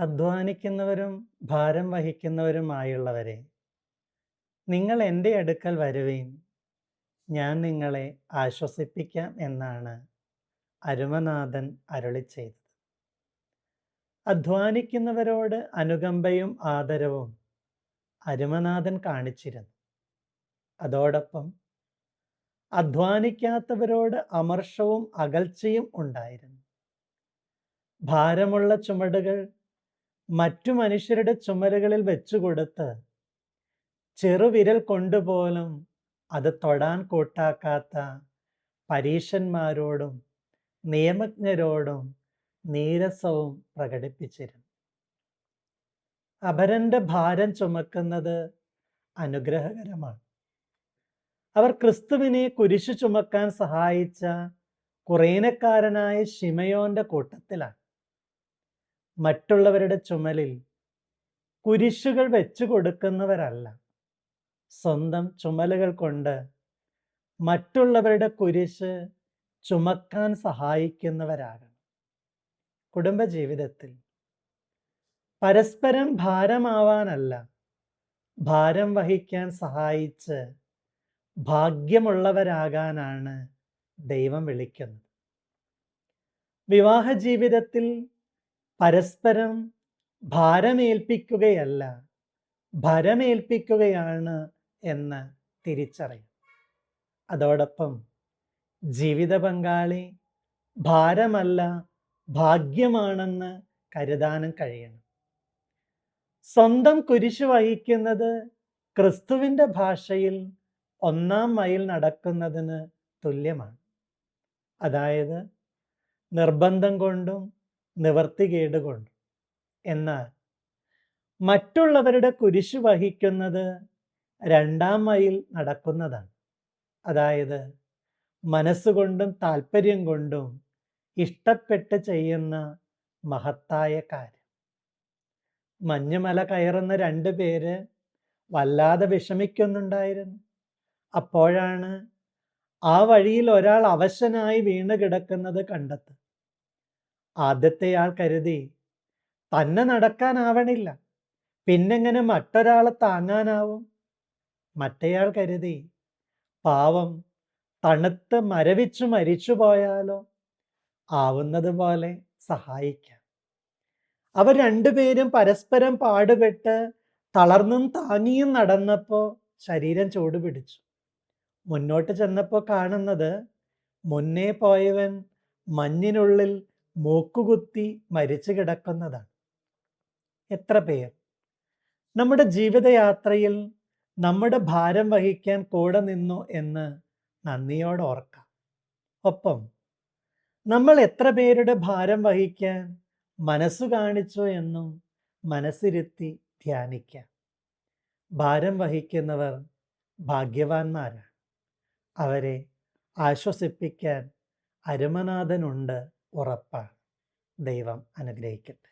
അധ്വാനിക്കുന്നവരും ഭാരം വഹിക്കുന്നവരുമായുള്ളവരെ നിങ്ങൾ എന്റെ അടുക്കൽ വരുവീൻ. ഞാൻ നിങ്ങളെ ആശ്വസിപ്പിക്കാം എന്നാണ് അരുമനാഥൻ അരുളി ചെയ്തത്. അധ്വാനിക്കുന്നവരോട് അനുകമ്പയും ആദരവും അരുമനാഥൻ കാണിച്ചിരുന്നു. അതോടൊപ്പം അധ്വാനിക്കാത്തവരോട് അമർഷവും അകൽച്ചയും ഉണ്ടായിരുന്നു. ഭാരമുള്ള ചുമടുകൾ മറ്റു മനുഷ്യരുടെ ചുമരുകളിൽ വെച്ചു കൊടുത്ത് ചെറുവിരൽ കൊണ്ടുപോലും അത് തൊടാൻ കൂട്ടാക്കാത്ത പരീക്ഷന്മാരോടും നിയമജ്ഞരോടും നീരസവും പ്രകടിപ്പിച്ചിരുന്നു. അപരന്റെ ഭാരം ചുമക്കുന്നത് അനുഗ്രഹകരമാണ്. അവർ ക്രിസ്തുവിനെ കുരിശു ചുമക്കാൻ സഹായിച്ച കുറേനക്കാരനായ ഷിമയോന്റെ കൂട്ടത്തിലാണ്. മറ്റുള്ളവരുടെ ചുമലിൽ കുരിശുകൾ വെച്ചു കൊടുക്കുന്നവരല്ല. സ്വന്തം ചുമലുകൾ കൊണ്ട് മറ്റുള്ളവരുടെ കുരിശ് ചുമക്കാൻ സഹായിക്കുന്നവരാകണം. കുടുംബജീവിതത്തിൽ പരസ്പരം ഭാരമാവാനല്ല ഭാരം വഹിക്കാൻ സഹായിച്ച് ഭാഗ്യമുള്ളവരാകാനാണ് ദൈവം വിളിക്കുന്നത്. വിവാഹ ജീവിതത്തിൽ പരസ്പരം ഭാരമേൽപ്പിക്കുകയല്ല ഭരമേൽപ്പിക്കുകയാണ് എന്ന് തിരിച്ചറിയും അതോടൊപ്പം ജീവിത പങ്കാളി ഭാരമല്ല ഭാഗ്യമാണെന്ന് കരുതാനും കഴിയണം. സ്വന്തം കുരിശു വഹിക്കുന്നത് ക്രിസ്തുവിന്റെ ഭാഷയിൽ ഒന്നാം മൈൽ നടക്കുന്നതിന് തുല്യമാണ്. അതായത് നിർബന്ധം കൊണ്ടും നിവർത്തികേട് കൊണ്ടും എന്നാൽ മറ്റുള്ളവരുടെ കുരിശു വഹിക്കുന്നത് രണ്ടാം മൈൽ നടക്കുന്നതാണ്. അതായത് മനസ്സുകൊണ്ടും താല്പര്യം കൊണ്ടും ഇഷ്ടപ്പെട്ട് ചെയ്യുന്ന മഹത്തായ കാര്യം. മഞ്ഞുമല കയറുന്ന രണ്ട് പേര് വല്ലാതെ വിഷമിക്കുന്നുണ്ടായിരുന്നു. അപ്പോഴാണ് ആ വഴിയിൽ ഒരാൾ അവശനായി വീണ് കിടക്കുന്നത് കണ്ടെത്തുക. ആദ്യത്തെയാൾ കരുതി തന്നെ നടക്കാനാവണില്ല. പിന്നെങ്ങനെ മറ്റൊരാളെ താങ്ങാനാവും? മറ്റേയാൾ കരുതി പാവം തണുത്ത് മരവിച്ചു മരിച്ചു പോയാലോ? ആവുന്നത് പോലെ സഹായിക്കാം. അവർ രണ്ടുപേരും പരസ്പരം പാടുപെട്ട് തളർന്നും താങ്ങിയും നടന്നപ്പോൾ ശരീരം ചൂട് പിടിച്ചു. മുന്നോട്ട് ചെന്നപ്പോൾ കാണുന്നത് മുന്നേ പോയവൻ മഞ്ഞിനുള്ളിൽ മൂക്കുകുത്തി മരിച്ചു കിടക്കുന്നതാണ്. എത്ര പേർ? നമ്മുടെ ജീവിതയാത്രയിൽ നമ്മുടെ ഭാരം വഹിക്കാൻ കൂടെ നിന്നു എന്ന് നന്ദിയോടെ ഓർക്കാം. ഒപ്പം നമ്മൾ എത്ര പേരുടെ ഭാരം വഹിക്കാൻ മനസ്സു കാണിച്ചു എന്നും മനസ്സിരുത്തി ധ്യാനിക്കാം. ഭാരം വഹിക്കുന്നവർ ഭാഗ്യവാന്മാരാണ്. അവരെ ആശ്വസിപ്പിക്കാൻ അരുമനാഥനുണ്ട് ഉറപ്പാണ് ദൈവം അനുഗ്രഹിക്കട്ടെ.